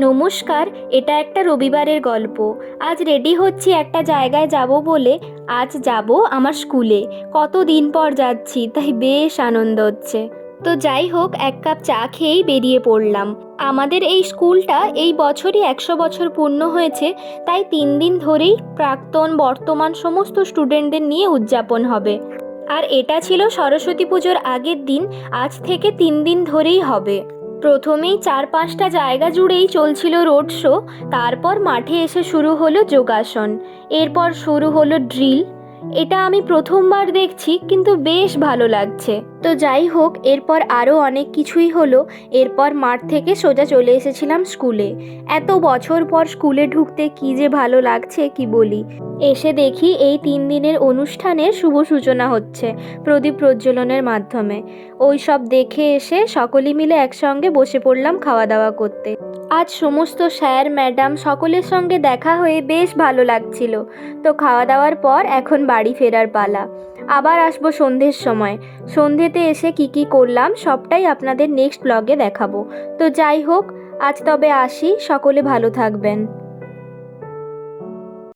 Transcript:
নমস্কার, এটা একটা রবিবারের গল্প। আজ রেডি হচ্ছি একটা জায়গায় যাব বলে। আজ যাব আমার স্কুলে। কত দিন পর যাচ্ছি, তাই বেশ আনন্দ হচ্ছে। তো যাই হোক, এক কাপ চা খেয়েই বেরিয়ে পড়লাম। আমাদের এই স্কুলটা এই বছরই একশো বছর পূর্ণ হয়েছে, তাই তিন দিন ধরেই প্রাক্তন, বর্তমান সমস্ত স্টুডেন্টদের নিয়ে উদযাপন হবে। আর এটা ছিল সরস্বতী পুজোর আগের দিন, আজ থেকে তিন দিন ধরেই হবে। প্রথমেই চার পাঁচটা জায়গা জুড়েই চলছিল রোড শো, তারপর মাঠে এসে শুরু হলো যোগাসন। এরপর শুরু হলো ড্রিল। এটা আমি প্রথমবার দেখছি, কিন্তু বেশ ভালো লাগছে। তো যাই হোক, এরপর আরও অনেক কিছুই হলো। এরপর মাঠ থেকে সোজা চলে এসেছিলাম স্কুলে। এত বছর পর স্কুলে ঢুকতে কি যে ভালো লাগছে, কি বলি? এসে দেখি এই তিন দিনের অনুষ্ঠানের শুভ সূচনা হচ্ছে প্রদীপ প্রজ্বলনের মাধ্যমে। ওই সব দেখে এসে সকলে মিলে একসঙ্গে বসে পড়লাম খাওয়া দাওয়া করতে। আজ সমস্ত স্যার, ম্যাডাম সকলের সঙ্গে দেখা হয়ে বেশ ভালো লাগছিল। তো খাওয়া দাওয়ার পর এখন বাড়ি ফেরার পালা। আবার আসব সন্ধ্যের সময়। সন্ধ্যেতে এসে কি কি করলাম সবটাই আপনাদের নেক্সট ব্লগে দেখাবো। তো যাই হোক, আজ তবে আসি, সকলে ভালো থাকবেন।